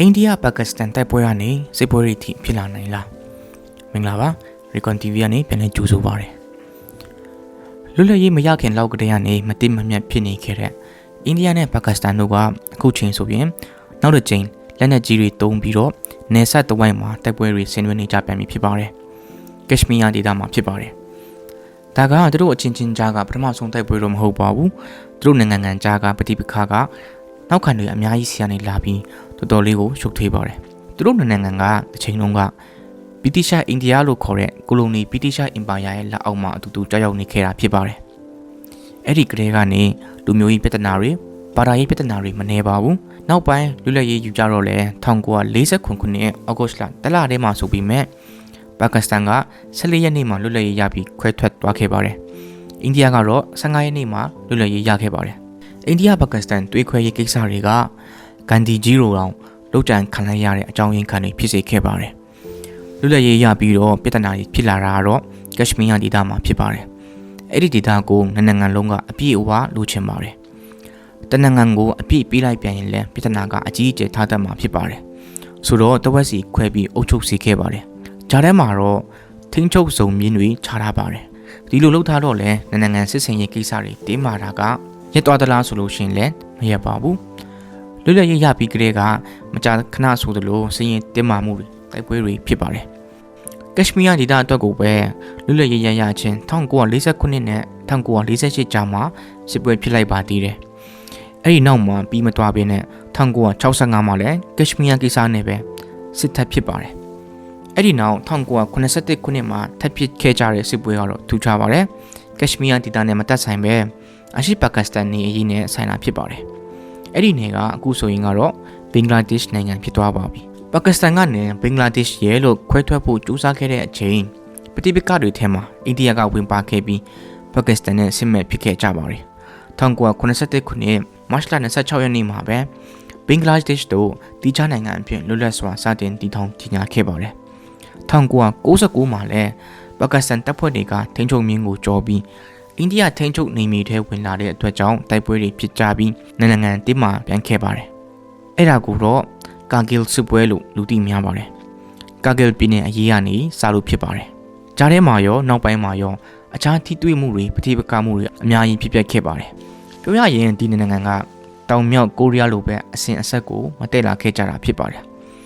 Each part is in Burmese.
အိန္ဒိယပါကစ္စတန်တိုက်ပွဲကနေစစ်ပွဲတွေထိဖြစ်လာနိုင်လားမင်္ဂလာပါ Recon TV ကနေပြန်လည်ကြိုဆိုပါရစေလွတ်လပ်ရေးမရခင်လောက်ကတည်းကနေမတိမမြတ်ဖြစ်နေခဲ့တဲ့အိန္ဒိယနဲ့ပါကစ္စတန်တို့ကအခုချိန်ဆိုရင်နောက်တစ်ချိန်လက်နက်ကြီးတွေတုံးပြီးတော့နေဆက်တဝိုင်းမှာတိုက်ပွဲတွေဆင်နွှဲနေကြပြန်ပြီဖြစ်ပါတယ်ကက်ရှမီးယားဒေသမှာဖြစ်ပါတယ်ဒါကသူတို့အချင်းချင်းကြားကပထမဆုံးတိုက်ပွဲတော့မဟုတ်ပါဘူးသူတို့နိုင်ငံကန်ကြားကပဋိပက္ခကနောက်ခံတွေအများကြီးဆီကနေလာပြီး တော်တော်လေးကိုရှုပ်ထွေးပါတယ်သူတို့နိုင်ငံကတစ်ချိန်လုံးကဗြိတိရှအိန္ဒိယလို့ခေါ်တဲ့ကိုလိုနီဗြိတိရှအင်ပါယာရဲ့လက်အောက်မှာအတူတူကြောက်ရောက်နေခဲ့တာဖြစ်ပါတယ်အဲ့ဒီကလေးကနေလူမျိုးရေးပြဿနာတွေဘာသာရေးပြဿနာတွေမနေပါဘူးနောက်ပိုင်းလွတ်လပ်ရေးယူကြတော့လဲ1949ခုနှစ်ဩဂုတ်လတလထဲမှာဆိုပြီးမဲ့ပါကစ္စတန်က14ရက်နေ့မှာလွတ်လပ်ရေးရပြီးခွဲထွက်သွားခဲ့ပါတယ်အိန္ဒိယကတော့15ရက်နေ့မှာလွတ်လပ်ရေးရခဲ့ပါတယ်အိန္ဒိယပါကစ္စတန်တွေးခွဲရေးကိစ္စတွေက ဂန္ဒီဂျီရိုတောင်လုတ်တန်ခံလိုက်ရတဲ့အကြောင်းရင်းခံတွေဖြစ်စေခဲ့ပါတယ်လွတ်လပ်ရေးရပြီးတော့ပြည်ထနာကြီးဖြစ်လာတာကတော့ကက်ရှမီးယားဒေသမှာဖြစ်ပါတယ်အဲ့ဒီဒေသကိုနိုင်ငံလုံးကအပြည့်အဝလိုချင်ပါတယ်တနင်္ဂနွေကိုအပြည့်ပေးလိုက်ပြန်ရင်လည်းပြည်ထနာကအကြီးအကျယ်ထားတတ်မှာဖြစ်ပါတယ်ဆိုတော့တဝက်စီခွဲပြီးအုပ်ချုပ်စီခဲ့ပါတယ်ဂျာထဲမှာတော့ထင်းချုပ်စုံမြင်းတွေခြားထားပါတယ်ဒီလိုလုပ်ထားတော့လဲနိုင်ငံစစ်စင်ရေးကိစ္စတွေတင်းမာတာကရက်သွားသလားဆိုလို့ရှိရင်လည်းမရပါဘူး လွတ်လပ်ရေးရပြီးကလေးကမကြာခဏဆိုသလိုစည်ရင်တင်းမာမှုတွေတိုက်ပွဲတွေဖြစ်ပါတယ်ကက်ရှမီးယားဒေသအတွက်ကိုပဲလွတ်လပ်ရေးရရချင်း1949နဲ့1948ကြားမှာစစ်ပွဲဖြစ်လိုက်ပါသေးတယ်အဲ့ဒီနောက်မှာပြီးမသွားဘဲနဲ့1965မှာလည်းကက်ရှမီးယားကိစ္စနဲ့ပဲစစ်တပ်ဖြစ်ပါတယ်အဲ့ဒီနောက်1981ခုနှစ်မှာထပ်ဖြစ်ခဲ့ကြတဲ့စစ်ပွဲကတော့ထူးခြားပါတယ်ကက်ရှမီးယားဒေသနဲ့မတက်ဆိုင်ပဲအရှိပါကစ္စတန်နေအရေးနဲ့ဆိုင်တာဖြစ်ပါတယ်။ အဲ့ဒီနေကအခုဆိုရင်ကတော့ဘင်္ဂလားဒေ့ရှ်နိုင်ငံဖြစ်သွားပါပြီ။ပါကစ္စတန်ကနေဘင်္ဂလားဒေ့ရှ်ရဲ့လို့ခွဲထွက်ဖို့ကြိုးစားခဲ့တဲ့အချိန်ပဋိပက္ခတွေထဲမှာအိန္ဒိယကဝင်ပါခဲ့ပြီးပါကစ္စတန်နဲ့စစ်မဲ့ဖြစ်ခဲ့ကြပါတယ်။1981ခုနှစ်မတ်လ26ရက်နေ့မှာပဲဘင်္ဂလားဒေ့ရှ်တို့တီးခြားနိုင်ငံအဖြစ်လွတ်လပ်စွာစတင်တည်ထောင်ကြေညာခဲ့ပါတယ်။1969မှာလည်းပါကစ္စတန်တပ်ဖွဲ့တွေကထိန်းချုပ်မင်းကိုကြော်ပြီး အိန္ဒိယထိန်းချုပ်နေမြေထဲဝင်လာတဲ့အတွက်ကြောင့်တိုက်ပွဲတွေဖြစ်ကြပြီးနိုင်ငံတင်းမာပြန်ခဲ့ပါတယ်။အဲ့ဒါကိုတော့ကာဂီလ်စစ်ပွဲလို့လူသိများပါတယ်။ကာဂီလ်ပြည်နယ်အရေးကနေစလို့ဖြစ်ပါတယ်။ကြားထဲမှာရောနောက်ပိုင်းမှာရောအခြားထိတွေ့မှုတွေပဋိပက္ခမှုတွေအများကြီးဖြစ်ပျက်ခဲ့ပါတယ်။ပြောရရင်ဒီနိုင်ငံကတောင်မြောက်ကိုရီးယားလိုပဲအစဉ်အဆက်ကိုမတည့်လာခဲ့ကြတာဖြစ်ပါတယ်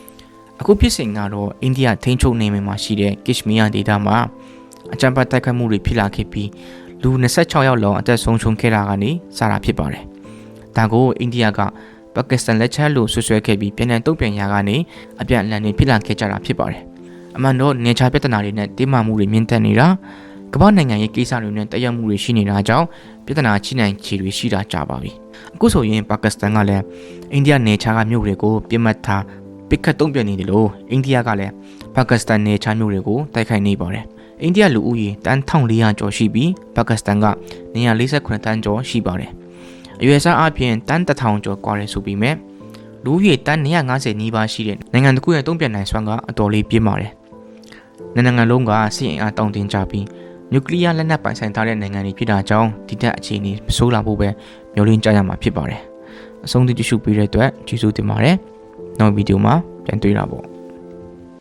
။အခုဖြစ်စဉ်ကတော့အိန္ဒိယထိန်းချုပ်နေမှာရှိတဲ့ကက်ရှမီးယားဒေသမှာအကြမ်းဖက်တိုက်ခိုက်မှုတွေဖြစ်လာခဲ့ပြီး လူ26ယောက်လုံးအသက်ဆုံးရှုံးခဲ့တာကနေစတာဖြစ်ပါတယ်။ဒါကိုအိန္ဒိယကပါကစ္စတန်လက်ချက်လို့ဆွဆွဲခဲ့ပြီးပြည်내တုံ့ပြန်ရာကနေအပြန်အလှန်တွေဖြစ်လာခဲ့ကြတာဖြစ်ပါတယ်။အမှန်တော့နေချာပြဿနာတွေနဲ့တင်းမာမှုတွေမြင့်တက်နေတာကမ္ဘာနိုင်ငံရေးကိစ္စတွေနဲ့တက်ရောက်မှုတွေရှိနေတာကြောင့်ပြဿနာချိနိုင်ခြေတွေရှိတာကြပါပြီ။အခုဆိုရင်ပါကစ္စတန်ကလည်းအိန္ဒိယနေချာကမြို့တွေကိုပြစ်မှတ်ထားပစ်ခတ်တုံ့ပြန်နေတယ်လို့အိန္ဒိယကလည်းပါကစ္စတန်နေချာမြို့တွေကိုတိုက်ခိုက်နေပါတယ်။ အိန္ဒိယလူဦးရေတန်း1400ကျော်ရှိပြီးပါကစ္စတန်က948တန်းကျော်ရှိပါတယ်။အရွယ်စားအပြင်တန်း1000ကျော်ကွာတယ်ဆိုပြီးမြဲလူဦးရေတန်း250နီးပါးရှိတဲ့နိုင်ငံတစ်ခုရဲ့တုံ့ပြန်နိုင်စွမ်းကအတော်လေးပြင်းပါတယ်။နိုင်ငံလုံးကစစ်အင်အားတောင့်တင်းကြပြီးနျူကလ িয়ার လက်နက်ပိုင်ဆိုင်ထားတဲ့နိုင်ငံတွေဖြစ်တာကြောင့်ဒီတက်အခြေအနေမဆိုးလာဖို့ပဲမျှော်လင့်ကြရမှာဖြစ်ပါတယ်။အဆုံးထိကြည့်ရှုပေးတဲ့အတွက်ကျေးဇူးတင်ပါတယ်။နောက်ဗီဒီယိုမှာပြန်တွေ့တာပေါ့